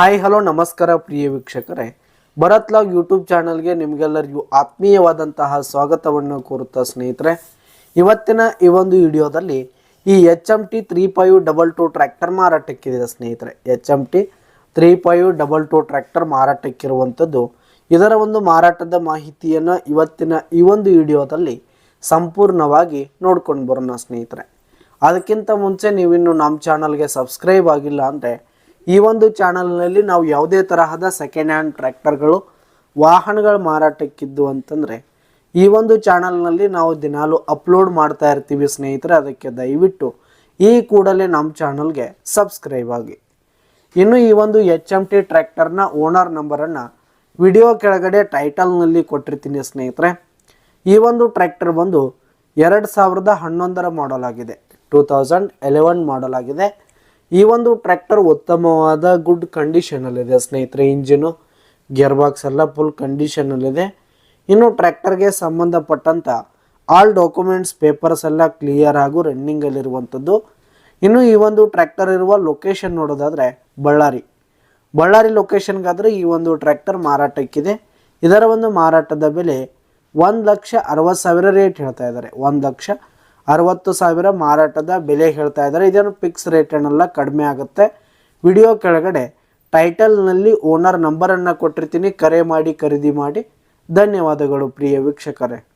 Hi, hello, ನಮಸ್ಕಾರ ಪ್ರಿಯ ವೀಕ್ಷಕರೇ. Bharat log YouTube ಚಾನಲ್ಗೆ ನಿಮಗೆಲ್ಲರಿಗೂ ಆತ್ಮೀಯವಾದಂತಹ ಸ್ವಾಗತವನ್ನು ಕೋರುತ್ತಾ ಸ್ನೇಹಿತರೆ. ಇವತ್ತಿನ ಈ ಒಂದು ವಿಡಿಯೋದಲ್ಲಿ ಈ H M T three five double two tractor ಮಾರಾಟಕ್ಕಿದೆ ಸ್ನೇಹಿತರೆ. H M T three five double two tractor ಮಾರಾಟಕ್ಕಿರುವಂಥದ್ದು. ಇದರ ಒಂದು ಮಾರಾಟದ ಮಾಹಿತಿಯನ್ನು ಇವತ್ತಿನ ಈ ಒಂದು ವಿಡಿಯೋದಲ್ಲಿ ಸಂಪೂರ್ಣವಾಗಿ ನೋಡ್ಕೊಂಡು ಬರೋಣ ಸ್ನೇಹಿತರೆ. ಅದಕ್ಕಿಂತ ಮುಂಚೆ ನೀವಿನ್ನು ನಮ್ಮ ಚಾನಲ್ಗೆ ಸಬ್ಸ್ಕ್ರೈಬ್ ಆಗಿಲ್ಲ ಅಂದರೆ ಈ ಒಂದು ಚಾನಲ್ನಲ್ಲಿ ನಾವು ಯಾವುದೇ ತರಹದ ಸೆಕೆಂಡ್ ಹ್ಯಾಂಡ್ ಟ್ರ್ಯಾಕ್ಟರ್ಗಳು ವಾಹನಗಳ ಮಾರಾಟಕ್ಕಿದ್ದು ಅಂತಂದರೆ, ಈ ಒಂದು ಚಾನಲ್ನಲ್ಲಿ ನಾವು ದಿನಾಲು ಅಪ್ಲೋಡ್ ಮಾಡ್ತಾ ಇರ್ತೀವಿ ಸ್ನೇಹಿತರೆ, ಅದಕ್ಕೆ ದಯವಿಟ್ಟು ಈ ಕೂಡಲೇ ನಮ್ಮ ಚಾನಲ್ಗೆ ಸಬ್ಸ್ಕ್ರೈಬ್ ಆಗಿ. ಇನ್ನು ಈ ಒಂದು ಎಚ್ ಎಂ ಟಿ ಟ್ರ್ಯಾಕ್ಟರ್ನ ಓನರ್ ನಂಬರನ್ನು ವಿಡಿಯೋ ಕೆಳಗಡೆ ಟೈಟಲ್ನಲ್ಲಿ ಕೊಟ್ಟಿರ್ತೀನಿ ಸ್ನೇಹಿತರೆ. ಈ ಒಂದು ಟ್ರ್ಯಾಕ್ಟರ್ ಬಂದು ಎರಡು ಸಾವಿರದ ಹನ್ನೊಂದರ ಮಾಡಲ್ ಆಗಿದೆ ಟೂ ತೌಸಂಡ್ ಎಲೆವೆನ್ ಮಾಡಲ್ ಆಗಿದೆ. ಈ ಒಂದು ಟ್ರ್ಯಾಕ್ಟರ್ ಉತ್ತಮವಾದ ಗುಡ್ ಕಂಡೀಷನಲ್ಲಿದೆ ಸ್ನೇಹಿತರೆ. ಇಂಜಿನು ಗೇರ್ ಬಾಕ್ಸ್ ಎಲ್ಲ ಫುಲ್ ಕಂಡೀಷನಲ್ಲಿದೆ ಇನ್ನು ಟ್ರ್ಯಾಕ್ಟರ್ಗೆ ಸಂಬಂಧಪಟ್ಟಂಥ ಆಲ್ ಡಾಕ್ಯುಮೆಂಟ್ಸ್ ಪೇಪರ್ಸ್ ಎಲ್ಲ ಕ್ಲಿಯರ್ ಹಾಗೂ ರನ್ನಿಂಗಲ್ಲಿರುವಂಥದ್ದು ಇನ್ನು ಈ ಒಂದು ಟ್ರ್ಯಾಕ್ಟರ್ ಇರುವ ಲೊಕೇಶನ್ ನೋಡೋದಾದರೆ ಬಳ್ಳಾರಿ. ಬಳ್ಳಾರಿ ಲೊಕೇಶನ್ಗಾದರೆ ಈ ಒಂದು ಟ್ರ್ಯಾಕ್ಟರ್ ಮಾರಾಟಕ್ಕಿದೆ. ಇದರ ಒಂದು ಮಾರಾಟದ ಬೆಲೆ ಒಂದು ಲಕ್ಷ ಅರವತ್ತು ಸಾವಿರ ರೇಟ್ ಹೇಳ್ತಾ ಇದ್ದಾರೆ. ಒಂದು ಲಕ್ಷ ಅರವತ್ತು ಸಾವಿರ ಮಾರಾಟದ ಬೆಲೆ ಹೇಳ್ತಾ ಇದ್ದಾರೆ. ಇದೇನು ಫಿಕ್ಸ್ ರೇಟ್ ಏನಲ್ಲ ಕಡಿಮೆ ಆಗುತ್ತೆ. ವಿಡಿಯೋ ಕೆಳಗಡೆ ಟೈಟಲ್ನಲ್ಲಿ ಓನರ್ ನಂಬರನ್ನು ಕೊಟ್ಟಿರ್ತೀನಿ. ಕರೆ ಮಾಡಿ, ಖರೀದಿ ಮಾಡಿ. ಧನ್ಯವಾದಗಳು ಪ್ರಿಯ ವೀಕ್ಷಕರೇ.